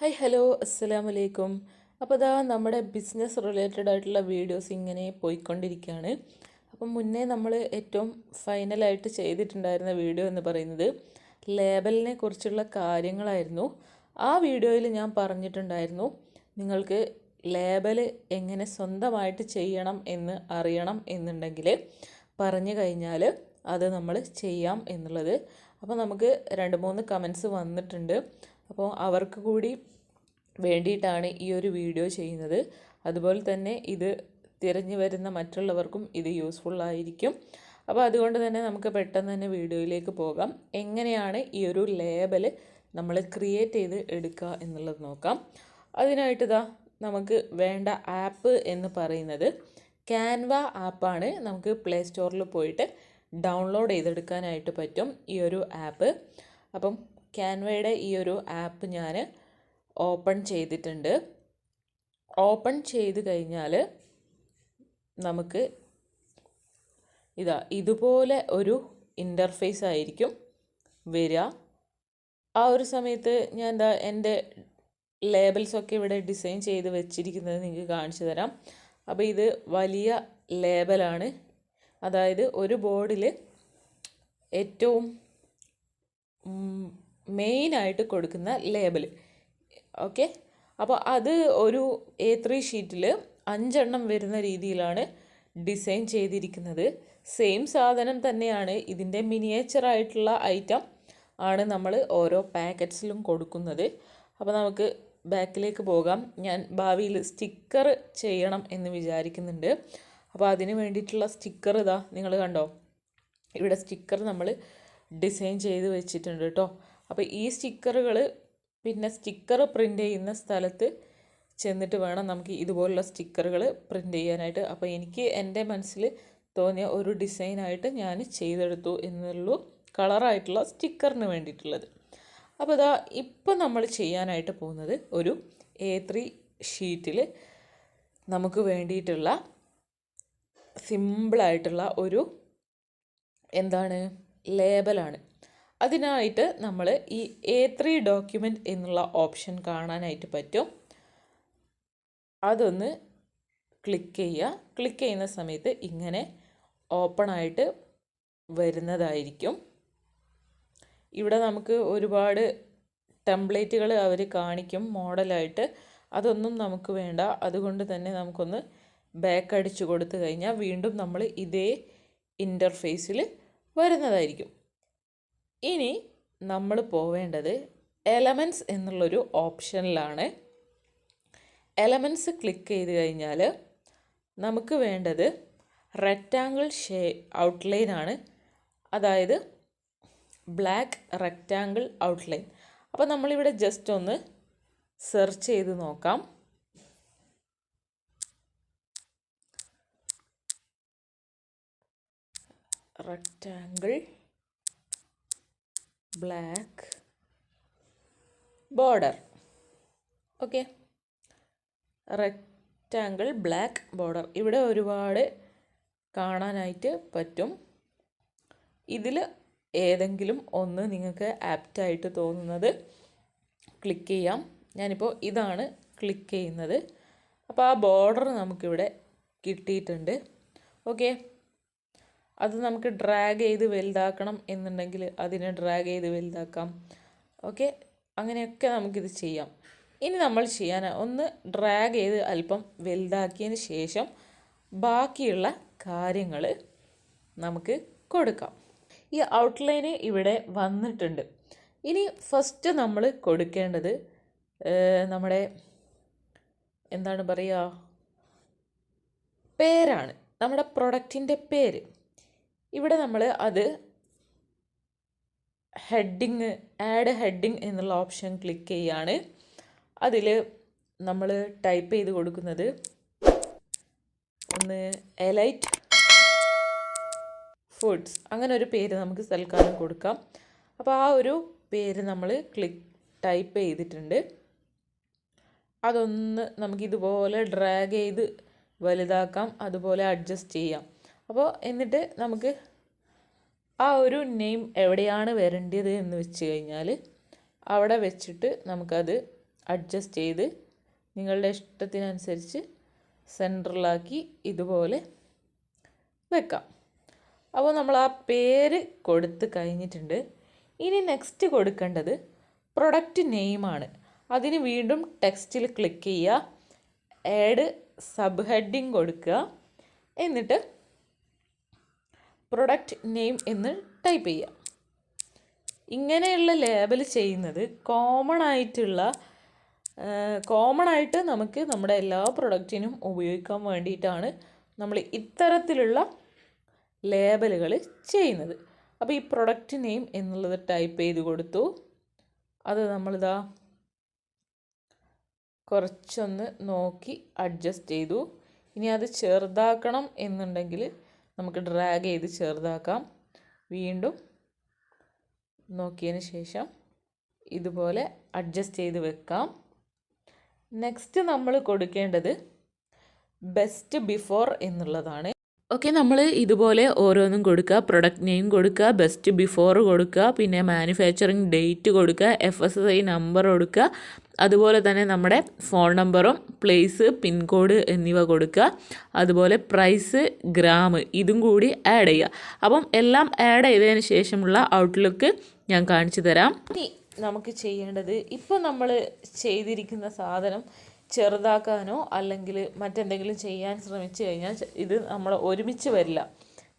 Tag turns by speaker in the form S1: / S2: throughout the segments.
S1: Hi hello അസ്സലാമു അലൈക്കും അപ്പോൾ ഇതാ നമ്മുടെ ബിസിനസ് റിലേറ്റഡ് ആയിട്ടുള്ള വീഡിയോസ് ഇങ്ങനെ പോയിക്കൊണ്ടിരിക്കുകയാണ് അപ്പം മുന്നേ നമ്മൾ ഏറ്റവും ഫൈനലായിട്ട് ചെയ്തിട്ടുണ്ടായിരുന്ന വീഡിയോ എന്ന് പറയുന്നത് ലേബലിനെ കുറിച്ചുള്ള കാര്യങ്ങളായിരുന്നു. ആ വീഡിയോയിൽ ഞാൻ പറഞ്ഞിട്ടുണ്ടായിരുന്നു നിങ്ങൾക്ക് ലേബൽ എങ്ങനെ സ്വന്തമായിട്ട് ചെയ്യണം എന്ന് അറിയണം എന്നുണ്ടെങ്കിൽ പറഞ്ഞു കഴിഞ്ഞാൽ അത് നമ്മൾ ചെയ്യാം എന്നുള്ളത്. അപ്പോൾ നമുക്ക് രണ്ട് മൂന്ന് കമൻസ് വന്നിട്ടുണ്ട്. അപ്പോൾ അവർക്ക് കൂടി വേണ്ടിയിട്ടാണ് ഈ ഒരു വീഡിയോ ചെയ്യുന്നത്. അതുപോലെ തന്നെ ഇത് തിരഞ്ഞു വരുന്ന മറ്റുള്ളവർക്കും ഇത് യൂസ്ഫുൾ ആയിരിക്കും. അപ്പോൾ അതുകൊണ്ട് തന്നെ നമുക്ക് പെട്ടെന്ന് തന്നെ വീഡിയോയിലേക്ക് പോകാം. എങ്ങനെയാണ് ഈ ഒരു ലേബൽ നമ്മൾ ക്രിയേറ്റ് ചെയ്ത് എടുക്കുക എന്നുള്ളത് നോക്കാം. അതിനായിട്ട് ഇതാ നമുക്ക് വേണ്ട ആപ്പ് എന്ന് പറയുന്നത് ക്യാൻവ ആപ്പാണ് നമുക്ക് പ്ലേ സ്റ്റോറിൽ പോയിട്ട് ഡൗൺലോഡ് ചെയ്തെടുക്കാനായിട്ട് പറ്റും ഈ ഒരു ആപ്പ് അപ്പം ക്യാൻവയുടെ ഈ ഒരു ആപ്പ് ഞാൻ ഓപ്പൺ ചെയ്തിട്ടുണ്ട്. ഓപ്പൺ ചെയ്ത് കഴിഞ്ഞാൽ നമുക്ക് ഇതാ ഇതുപോലെ ഒരു ഇന്റർഫേസ് ആയിരിക്കും വരിക ആ ഒരു സമയത്ത് ഞാൻ എന്താ എന്റെ ലേബൽസൊക്കെ ഇവിടെ ഡിസൈൻ ചെയ്ത് വെച്ചിരിക്കുന്നത് നിങ്ങൾക്ക് കാണിച്ചു തരാം. അപ്പോൾ ഇത് വലിയ ലേബലാണ് അതായത് ഒരു ബോർഡിൽ ഏറ്റവും മെയിനായിട്ട് കൊടുക്കുന്ന ലേബൽ ഓക്കെ? അപ്പോൾ അത് ഒരു എ ത്രീ ഷീറ്റിൽ അഞ്ചെണ്ണം വരുന്ന രീതിയിലാണ് ഡിസൈൻ ചെയ്തിരിക്കുന്നത്. സെയിം സാധനം തന്നെയാണ് ഇതിന്റെ മിനിയേച്ചറായിട്ടുള്ള ഐറ്റം ആണ് നമ്മൾ ഓരോ പാക്കറ്റ്സിലും കൊടുക്കുന്നത്. അപ്പോൾ നമുക്ക് ബാക്കിലേക്ക് പോകാം. ഞാൻ ഭാവിയിൽ സ്റ്റിക്കർ ചെയ്യണം എന്ന് വിചാരിക്കുന്നുണ്ട്. അപ്പോൾ അതിന് വേണ്ടിയിട്ടുള്ള സ്റ്റിക്കർ ഇതാ നിങ്ങൾ കണ്ടോ? ഇവിടെ സ്റ്റിക്കർ നമ്മൾ ഡിസൈൻ ചെയ്ത് വെച്ചിട്ടുണ്ട് കേട്ടോ അപ്പോൾ ഈ സ്റ്റിക്കറുകൾ പിന്നെ സ്റ്റിക്കർ പ്രിന്റ് ചെയ്യുന്ന സ്ഥലത്ത് ചെന്നിട്ട് വേണം നമുക്ക് ഇതുപോലുള്ള സ്റ്റിക്കറുകൾ പ്രിന്റ് ചെയ്യാനായിട്ട്. അപ്പോൾ എനിക്ക് എന്റെ മനസ്സിൽ തോന്നിയ ഒരു ഡിസൈനായിട്ട് ഞാൻ ചെയ്തെടുത്തു എന്നുള്ളൂ കളറായിട്ടുള്ള സ്റ്റിക്കറിന് വേണ്ടിയിട്ടുള്ളത്. അപ്പോൾ ഇതാ ഇപ്പം നമ്മൾ ചെയ്യാനായിട്ട് പോകുന്നത് ഒരു എ ത്രീ ഷീറ്റിൽ നമുക്ക് വേണ്ടിയിട്ടുള്ള സിമ്പിളായിട്ടുള്ള ഒരു എന്താണ്? ലേബലാണ്. അതിനായിട്ട് നമ്മൾ ഈ എ ത്രീ ഡോക്യുമെന്റ് എന്നുള്ള ഓപ്ഷൻ കാണാനായിട്ട് പറ്റും. അതൊന്ന് ക്ലിക്ക് ചെയ്യുക. ക്ലിക്ക് ചെയ്യുന്ന സമയത്ത് ഇങ്ങനെ ഓപ്പൺ ആയിട്ട് വരുന്നതായിരിക്കും. ഇവിടെ നമുക്ക് ഒരുപാട് ടെംപ്ലേറ്റുകൾ അവർ കാണിക്കും മോഡലായിട്ട് അതൊന്നും നമുക്ക് വേണ്ട. അതുകൊണ്ട് തന്നെ നമുക്കൊന്ന് ബാക്ക് അടിച്ചു കൊടുത്തു കഴിഞ്ഞാൽ വീണ്ടും നമ്മൾ ഇതേ ഇന്റർഫേസിൽ വരുന്നതായിരിക്കും. ഇനി നമ്മൾ പോവേണ്ടത് എലമെന്റ്സ് എന്നുള്ളൊരു ഓപ്ഷനിലാണ്. എലമെന്റ്സ് ക്ലിക്ക് ചെയ്ത് കഴിഞ്ഞാൽ നമുക്ക് വേണ്ടത് റെക്റ്റാങ്കിൾ ഷേ ഔട്ട്ലൈൻ ആണ്. അതായത് ബ്ലാക്ക് റെക്റ്റാങ്കിൾ ഔട്ട്ലൈൻ അപ്പോൾ നമ്മളിവിടെ ജസ്റ്റ് ഒന്ന് സെർച്ച് ചെയ്ത് നോക്കാം. Rectangle black border okay rectangle black border ഇവിടെ ഒരുപാട് കാണാനായിട്ട് പറ്റും. ഇതിൽ ഏതെങ്കിലും ഒന്ന് നിങ്ങൾക്ക് ആപ്റ്റായിട്ട് തോന്നുന്നത് ക്ലിക്ക് ചെയ്യാം. ഞാനിപ്പോൾ ഇതാണ് ക്ലിക്ക് ചെയ്യുന്നത്. അപ്പോൾ ആ ബോർഡർ നമുക്കിവിടെ കിട്ടിയിട്ടുണ്ട്. ഓക്കെ അത് നമുക്ക് ഡ്രാഗ് ചെയ്ത് വലുതാക്കണം എന്നുണ്ടെങ്കിൽ അതിനെ ഡ്രാഗ് ചെയ്ത് വലുതാക്കാം. ഓക്കെ അങ്ങനെയൊക്കെ നമുക്കിത് ചെയ്യാം. ഇനി നമ്മൾ ചെയ്യാൻ ഒന്ന് ഡ്രാഗ് ചെയ്ത് അല്പം വലുതാക്കിയതിന് ശേഷം ബാക്കിയുള്ള കാര്യങ്ങൾ നമുക്ക് കൊടുക്കാം. ഈ ഔട്ട്ലൈന് ഇവിടെ വന്നിട്ടുണ്ട്. ഇനി ഫസ്റ്റ് നമ്മൾ കൊടുക്കേണ്ടത് നമ്മുടെ എന്താണ് പറയുക? പേരാണ്. നമ്മുടെ പ്രൊഡക്റ്റിന്റെ പേര്. ഇവിടെ നമ്മൾ അത് ഹെഡിങ് ആഡ് ഹെഡിങ് എന്നുള്ള ഓപ്ഷൻ ക്ലിക്ക് ചെയ്യാണ്. അതിൽ നമ്മൾ ടൈപ്പ് ചെയ്ത് കൊടുക്കുന്നത് ഒന്ന് എലൈറ്റ് ഫുഡ്സ് അങ്ങനെ ഒരു പേര് നമുക്ക് തൽക്കാലം കൊടുക്കാം. അപ്പോൾ ആ ഒരു പേര് നമ്മൾ ക്ലിക്ക് ടൈപ്പ് ചെയ്തിട്ടുണ്ട്. അതൊന്ന് നമുക്കിതുപോലെ ഡ്രാഗ് ചെയ്ത് വലുതാക്കാം. അതുപോലെ അഡ്ജസ്റ്റ് ചെയ്യാം. അപ്പോൾ എന്നിട്ട് നമുക്ക് ആ ഒരു നെയിം എവിടെയാണ് വരേണ്ടത് എന്ന് വെച്ച് കഴിഞ്ഞാൽ അവിടെ വെച്ചിട്ട് നമുക്കത് അഡ്ജസ്റ്റ് ചെയ്ത് നിങ്ങളുടെ ഇഷ്ടത്തിനനുസരിച്ച് സെൻട്രലാക്കി ഇതുപോലെ വെക്കാം. അപ്പോൾ നമ്മൾ ആ പേര് കൊടുത്ത് കഴിഞ്ഞിട്ടുണ്ട്. ഇനി നെക്സ്റ്റ് കൊടുക്കേണ്ടത് പ്രൊഡക്റ്റ് നെയിമാണ് അതിന് വീണ്ടും ടെക്സ്റ്റിൽ ക്ലിക്ക് ചെയ്യുക. ആഡ് സബ് ഹെഡിങ് കൊടുക്കുക. എന്നിട്ട് പ്രൊഡക്റ്റ് നെയിം എന്ന് ടൈപ്പ് ചെയ്യുക. ഇങ്ങനെയുള്ള ലേബൽ ചെയ്യുന്നത് കോമൺ ആയിട്ടുള്ള കോമൺ ആയിട്ട് നമുക്ക് നമ്മുടെ എല്ലാ പ്രൊഡക്റ്റിനും ഉപയോഗിക്കാൻ വേണ്ടിയിട്ടാണ് നമ്മൾ ഇത്തരത്തിലുള്ള ലേബലുകൾ ചെയ്യുന്നത്. അപ്പോൾ ഈ പ്രൊഡക്റ്റ് നെയിം എന്നുള്ളത് ടൈപ്പ് ചെയ്ത് കൊടുത്തു. അത് നമ്മളിതാ കുറച്ചൊന്ന് നോക്കി അഡ്ജസ്റ്റ് ചെയ്തു. ഇനി അത് ചെറുതാക്കണം എന്നുണ്ടെങ്കിൽ നമുക്ക് ഡ്രാഗ് ചെയ്ത് ചെറുതാക്കാം. വീണ്ടും നോക്കിയതിന് ശേഷം ഇതുപോലെ അഡ്ജസ്റ്റ് ചെയ്ത് വെക്കാം. നെക്സ്റ്റ് നമ്മൾ കൊടുക്കേണ്ടത് ബെസ്റ്റ് ബിഫോർ എന്നുള്ളതാണ്. ഓക്കെ നമ്മൾ ഇതുപോലെ ഓരോന്നും കൊടുക്കുക. പ്രൊഡക്റ്റ് നെയിം കൊടുക്കുക ബെസ്റ്റ് ബിഫോർ കൊടുക്കുക പിന്നെ മാനുഫാക്ചറിങ് ഡേറ്റ് കൊടുക്കുക എഫ് എസ് ഐ നമ്പർ കൊടുക്കുക. അതുപോലെ തന്നെ നമ്മുടെ ഫോൺ നമ്പറും പ്ലേസ് പിൻകോഡ് എന്നിവ കൊടുക്കുക. അതുപോലെ പ്രൈസ് ഗ്രാം ഇതും കൂടി ആഡ് ചെയ്യുക. അപ്പം എല്ലാം ആഡ് ചെയ്തതിന് ശേഷമുള്ള ഔട്ട്ലുക്ക് ഞാൻ കാണിച്ചു തരാം. നമുക്ക് ചെയ്യേണ്ടത് ഇപ്പോൾ നമ്മൾ ചെയ്തിരിക്കുന്ന സാധനം ചെറുതാക്കാനോ അല്ലെങ്കിൽ മറ്റെന്തെങ്കിലും ചെയ്യാൻ ശ്രമിച്ചു കഴിഞ്ഞാൽ ഇത് നമ്മൾ ഒരുമിച്ച് വരില്ല.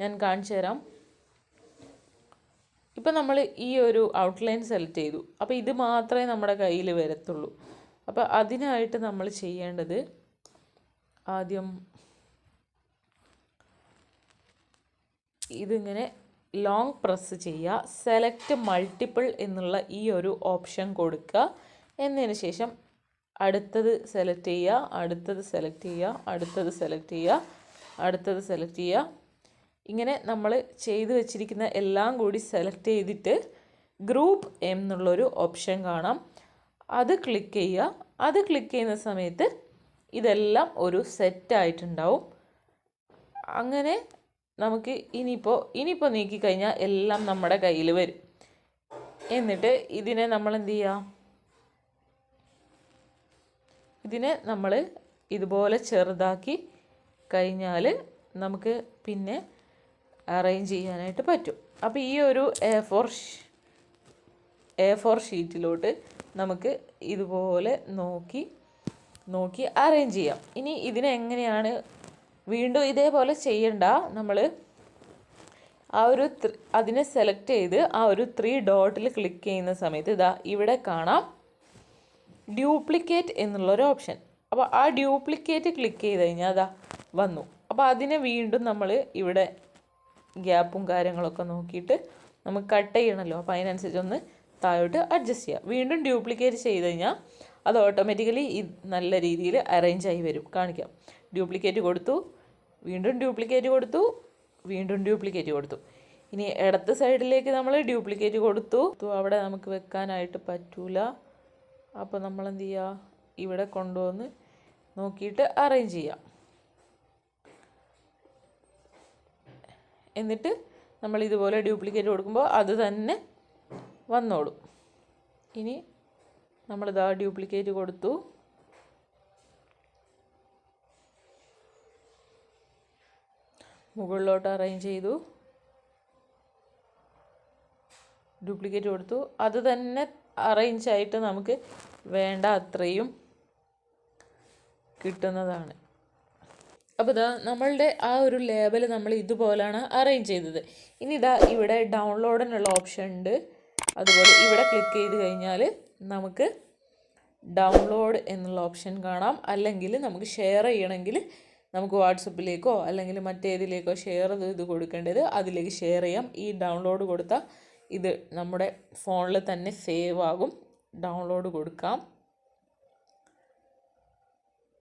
S1: ഞാൻ കാണിച്ചു തരാം. ഇപ്പം നമ്മൾ ഈ ഒരു ഔട്ട്ലൈൻ സെലക്ട് ചെയ്തു. അപ്പോൾ ഇത് മാത്രമേ നമ്മുടെ കയ്യിൽ വരത്തുള്ളൂ. അപ്പോൾ അതിനായിട്ട് നമ്മൾ ചെയ്യേണ്ടത് ആദ്യം ഇതിങ്ങനെ ലോങ് പ്രസ് ചെയ്യുക. സെലക്ട് മൾട്ടിപ്പിൾ എന്നുള്ള ഈ ഒരു ഓപ്ഷൻ കൊടുക്കുക. എന്നതിന് ശേഷം അടുത്തത് സെലക്ട് ചെയ്യുക അടുത്തത് സെലക്ട് ചെയ്യുക അടുത്തത് സെലക്ട് ചെയ്യുക അടുത്തത് സെലക്ട് ചെയ്യുക. ഇങ്ങനെ നമ്മൾ ചെയ്തു വെച്ചിരിക്കുന്ന എല്ലാം കൂടി സെലക്ട് ചെയ്തിട്ട് ഗ്രൂപ്പ് എന്നുള്ളൊരു ഓപ്ഷൻ കാണാം. അത് ക്ലിക്ക് ചെയ്യുക. അത് ക്ലിക്ക് ചെയ്യുന്ന സമയത്ത് ഇതെല്ലാം ഒരു സെറ്റായിട്ടുണ്ടാവും അങ്ങനെ നമുക്ക് ഇനിയിപ്പോൾ ഇനിയിപ്പോൾ നീക്കിക്കഴിഞ്ഞാൽ എല്ലാം നമ്മുടെ കയ്യിൽ വരും. എന്നിട്ട് ഇതിനെ നമ്മൾ എന്ത് ചെയ്യുക ഇതിനെ നമ്മൾ ഇതുപോലെ ചെറുതാക്കി കഴിഞ്ഞാൽ നമുക്ക് പിന്നെ അറേഞ്ച് ചെയ്യാനായിട്ട് പറ്റും. അപ്പോൾ ഈ ഒരു എ ഫോർ എ ഫോർ ഷീറ്റിലോട്ട് നമുക്ക് ഇതുപോലെ നോക്കി നോക്കി അറേഞ്ച് ചെയ്യാം. ഇനി ഇതിനെ എങ്ങനെയാണ് വീണ്ടും ഇതേപോലെ ചെയ്യണ്ട നമ്മൾ ആ ഒരു അതിനെ സെലക്ട് ചെയ്ത് ആ ഒരു ത്രീ ഡോട്ടിൽ ക്ലിക്ക് ചെയ്യുന്ന സമയത്ത് ഇതാ ഇവിടെ കാണാം. ഡ്യൂപ്ലിക്കേറ്റ് എന്നുള്ളൊരു ഓപ്ഷൻ അപ്പോൾ ആ ഡ്യൂപ്ലിക്കേറ്റ് ക്ലിക്ക് ചെയ്ത് കഴിഞ്ഞാൽ അതാ വന്നു. അപ്പോൾ അതിനെ വീണ്ടും നമ്മൾ ഇവിടെ ഗ്യാപ്പും കാര്യങ്ങളൊക്കെ നോക്കിയിട്ട് നമുക്ക് കട്ട് ചെയ്യണമല്ലോ അപ്പോൾ അതിനനുസരിച്ച് ഒന്ന് താഴോട്ട് അഡ്ജസ്റ്റ് ചെയ്യുക വീണ്ടും ഡ്യൂപ്ലിക്കേറ്റ് ചെയ്ത് കഴിഞ്ഞാൽ അത് ഓട്ടോമാറ്റിക്കലി നല്ല രീതിയിൽ അറേഞ്ച് ആയി വരും. കാണിക്കാം. ഡ്യൂപ്ലിക്കേറ്റ് കൊടുത്തു. വീണ്ടും ഡ്യൂപ്ലിക്കേറ്റ് കൊടുത്തു. വീണ്ടും ഡ്യൂപ്ലിക്കേറ്റ് കൊടുത്തു. ഇനി ഇടത്ത് സൈഡിലേക്ക് നമ്മൾ ഡ്യൂപ്ലിക്കേറ്റ് കൊടുത്തു. അവിടെ നമുക്ക് വെക്കാനായിട്ട് പറ്റൂല. അപ്പോൾ നമ്മൾ എന്ത് ചെയ്യുക ഇവിടെ കൊണ്ടുവന്ന് നോക്കിയിട്ട് അറേഞ്ച് ചെയ്യാം. എന്നിട്ട് നമ്മൾ ഇതുപോലെ ഡ്യൂപ്ലിക്കേറ്റ് കൊടുക്കുമ്പോൾ അത് തന്നെ വന്നോളും. ഇനി നമ്മളിതാ ഡ്യൂപ്ലിക്കേറ്റ് കൊടുത്തു. മുകളിലോട്ട് അറേഞ്ച് ചെയ്തു. ഡ്യൂപ്ലിക്കേറ്റ് കൊടുത്തു. അത് തന്നെ അറേഞ്ച് ആയിട്ട് നമുക്ക് വേണ്ട അത്രയും കിട്ടുന്നതാണ്. അപ്പോൾ ഇതാ നമ്മളുടെ ആ ഒരു ലേബൽ നമ്മൾ ഇതുപോലാണ് അറേഞ്ച് ചെയ്തത്. ഇനി ഇതാ ഇവിടെ ഡൗൺലോഡിനുള്ള ഓപ്ഷൻ ഉണ്ട്. അതുപോലെ ഇവിടെ ക്ലിക്ക് ചെയ്ത് കഴിഞ്ഞാൽ നമുക്ക് ഡൗൺലോഡ് എന്നുള്ള ഓപ്ഷൻ കാണാം. അല്ലെങ്കിൽ നമുക്ക് ഷെയർ ചെയ്യണമെങ്കിൽ നമുക്ക് വാട്സപ്പിലേക്കോ അല്ലെങ്കിൽ മറ്റേതിലേക്കോ ഷെയർ ചെയ്ത് കൊടുക്കേണ്ടത് അതിലേക്ക് ഷെയർ ചെയ്യാം. ഈ ഡൗൺലോഡ് കൊടുത്താൽ ഇത് നമ്മുടെ ഫോണിൽ തന്നെ സേവ് ആകും. ഡൗൺലോഡ് കൊടുക്കാം.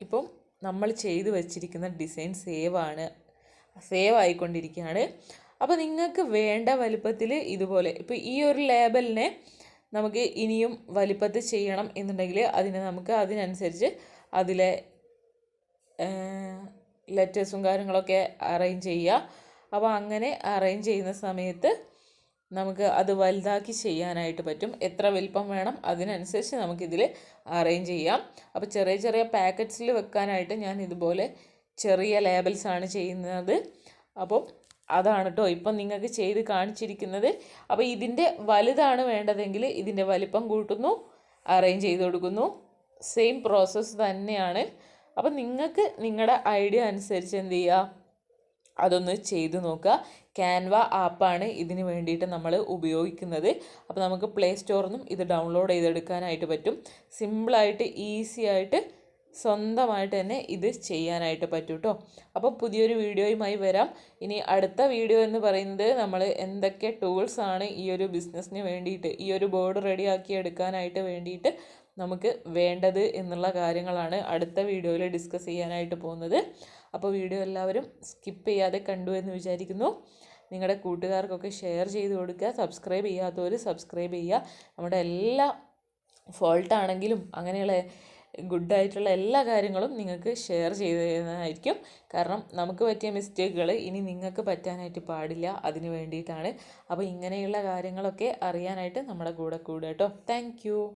S1: ഇപ്പം നമ്മൾ ചെയ്തു വച്ചിരിക്കുന്ന ഡിസൈൻ സേവ് ആണ്. സേവ് ആയിക്കൊണ്ടിരിക്കുകയാണ്. അപ്പോൾ നിങ്ങൾക്ക് വേണ്ട വലിപ്പത്തിൽ ഇതുപോലെ ഇപ്പോൾ ഈ ഒരു ലേബലിനെ നമുക്ക് ഇനിയും വലിപ്പത്തിൽ ചെയ്യണം എന്നുണ്ടെങ്കിൽ അതിനെ നമുക്ക് അതിനനുസരിച്ച് അതിലെ ലെറ്റേഴ്സും കാര്യങ്ങളൊക്കെ അറേഞ്ച് ചെയ്യുക. അപ്പോൾ അങ്ങനെ അറേഞ്ച് ചെയ്യുന്ന സമയത്ത് നമുക്ക് അത് വലുതാക്കി ചെയ്യാനായിട്ട് പറ്റും. എത്ര വലിപ്പം വേണം അതിനനുസരിച്ച് നമുക്കിതിൽ അറേഞ്ച് ചെയ്യാം. അപ്പോൾ ചെറിയ ചെറിയ പാക്കറ്റ്സിൽ വെക്കാനായിട്ട് ഞാൻ ഇതുപോലെ ചെറിയ ലേബൽസാണ് ചെയ്യുന്നത്. അപ്പോൾ അതാണ് കേട്ടോ ഇപ്പം നിങ്ങൾക്ക് ചെയ്ത് കാണിച്ചിരിക്കുന്നത്. അപ്പോൾ ഇതിന്റെ വലുതാണ് വേണ്ടതെങ്കിൽ ഇതിന്റെ വലിപ്പം കൂട്ടുന്നു അറേഞ്ച് ചെയ്ത് കൊടുക്കുന്നു. സെയിം പ്രോസസ്സ് തന്നെയാണ്. അപ്പം നിങ്ങൾക്ക് നിങ്ങളുടെ ഐഡിയ അനുസരിച്ച് എന്ത് ചെയ്യുക അതൊന്ന് ചെയ്തു നോക്കുക. ക്യാൻവ ആപ്പാണ് ഇതിന് വേണ്ടിയിട്ട് നമ്മൾ ഉപയോഗിക്കുന്നത്. അപ്പോൾ നമുക്ക് പ്ലേ സ്റ്റോറിൽ നിന്നും ഇത് ഡൗൺലോഡ് ചെയ്തെടുക്കാനായിട്ട് പറ്റും. സിമ്പിളായിട്ട് ഈസി ആയിട്ട് സ്വന്തമായിട്ട് തന്നെ ഇത് ചെയ്യാനായിട്ട് പറ്റും കേട്ടോ അപ്പോൾ പുതിയൊരു വീഡിയോയുമായി വരാം. ഇനി അടുത്ത വീഡിയോ എന്ന് പറയുന്നത് നമ്മൾ എന്തൊക്കെ ടൂൾസ് ആണ് ഈ ഒരു ബിസിനസ്സിന് വേണ്ടിയിട്ട് ഈ ഒരു ബോർഡ് റെഡിയാക്കി എടുക്കാനായിട്ട് വേണ്ടിയിട്ട് നമുക്ക് വേണ്ടത് എന്നുള്ള കാര്യങ്ങളാണ് അടുത്ത വീഡിയോയിൽ ഡിസ്കസ് ചെയ്യാനായിട്ട് പോകുന്നത്. അപ്പോൾ വീഡിയോ എല്ലാവരും സ്കിപ്പ് ചെയ്യാതെ കണ്ടു എന്ന് വിചാരിക്കുന്നു. നിങ്ങളുടെ കൂട്ടുകാർക്കൊക്കെ ഷെയർ ചെയ്ത് കൊടുക്കുക സബ്സ്ക്രൈബ് ചെയ്യാത്തവർ സബ്സ്ക്രൈബ് ചെയ്യുക. നമ്മുടെ എല്ലാ ഫോൾട്ടാണെങ്കിലും അങ്ങനെയുള്ള ഗുഡായിട്ടുള്ള എല്ലാ കാര്യങ്ങളും നിങ്ങൾക്ക് ഷെയർ ചെയ്ത് തരുന്നതായിരിക്കും. കാരണം നമുക്ക് പറ്റിയ മിസ്റ്റേക്കുകൾ ഇനി നിങ്ങൾക്ക് പറ്റാനായിട്ട് പാടില്ല അതിന് വേണ്ടിയിട്ടാണ്. അപ്പോൾ ഇങ്ങനെയുള്ള കാര്യങ്ങളൊക്കെ അറിയാനായിട്ട് നമ്മുടെ കൂടെ കൂടെ കേട്ടോ. താങ്ക്